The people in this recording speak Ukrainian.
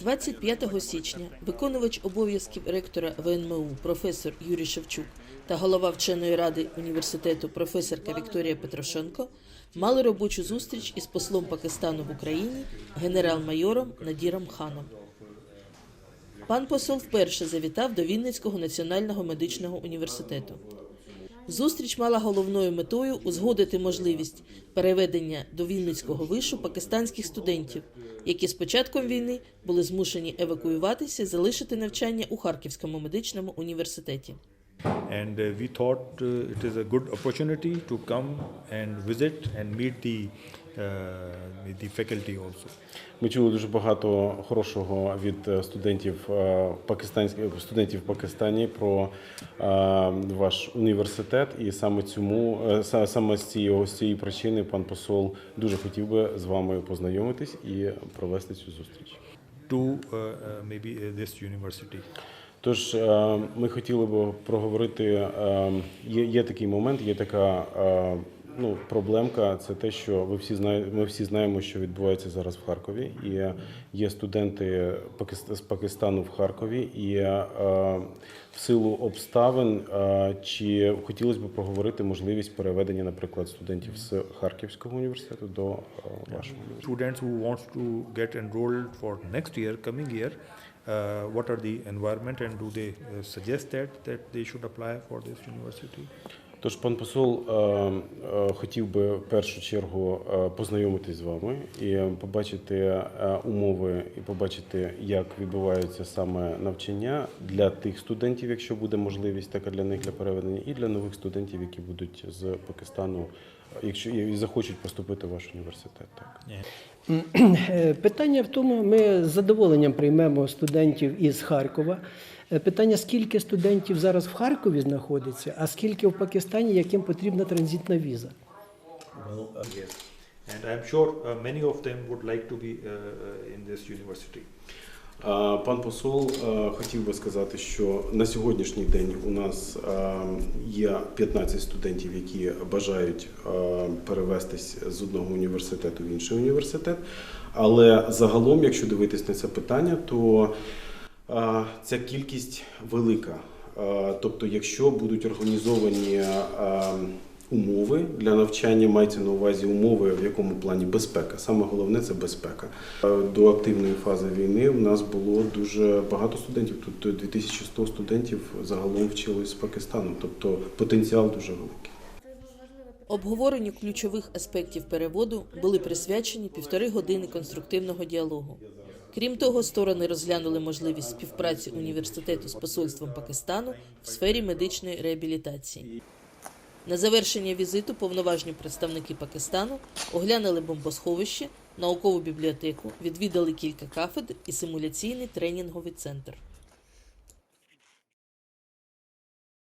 25 січня виконувач обов'язків ректора ВНМУ професор Юрій Шевчук та голова вченої ради університету професорка Вікторія Петрошенко мали робочу зустріч із послом Пакистану в Україні генерал-майором Надіром Ханом. Пан посол вперше завітав до Вінницького національного медичного університету. Зустріч мала головною метою узгодити можливість переведення до Вінницького вишу пакистанських студентів, які з початком війни були змушені евакуюватися і залишити навчання у Харківському медичному університеті. And uh, we thought uh, it is a good opportunity to come and visit and meet the uh, the faculty also. Ми чули дуже багато хорошого від е, студентів е, пакистанських студентів в Пакистані про е, ваш університет, і саме цьому е, саме з цієї з цієї причини пан посол дуже хотів би з вами познайомитись і провести цю зустріч. To uh, maybe this university. Тож е, ми хотіли б проговорити. е, Є, є такий момент, є така е, ну, проблемка. Це те, що ви всі знаєте. Ми всі знаємо, що відбувається зараз в Харкові. І є студенти з Пакистану в Харкові, і в силу обставин, чи хотілося б проговорити можливість переведення, наприклад, студентів з Харківського університету до вашого університету. Students who wants get enrolled for next year, coming year, uh, what are the environment and do they uh, suggest that that they should apply for this university? Тож пан посол е, е, хотів би в першу чергу е, познайомитись з вами і побачити умови, і побачити, як відбувається саме навчання для тих студентів, якщо буде можливість, така для них для переведення, і для нових студентів, які будуть з Пакистану, якщо і захочуть поступити в ваш університет. Так. Питання в тому, ми з задоволенням приймемо студентів із Харкова. Е, Питання, скільки студентів зараз в Харкові знаходиться, а скільки в Пакистані, яким потрібна транзитна віза? Well, uh, yes. And I'm sure uh, many of them would like to be uh, uh, in this university. Пан посол е, хотів би сказати, що на сьогоднішній день у нас е, є 15 студентів, які бажають перевестись з одного університету в інший університет. Але загалом, якщо дивитись на це питання, то ця кількість велика. Тобто, якщо будуть організовані умови для навчання, мається на увазі умови, в якому плані безпека. Саме головне це безпека. До активної фази війни у нас було дуже багато студентів. Тут 2100 студентів загалом вчились з Пакистану, тобто потенціал дуже великий. Обговоренню ключових аспектів переводу були присвячені півтори години конструктивного діалогу. Крім того, сторони розглянули можливість співпраці університету з посольством Пакистану в сфері медичної реабілітації. На завершення візиту повноважні представники Пакистану оглянули бомбосховище, наукову бібліотеку, відвідали кілька кафедр і симуляційний тренінговий центр.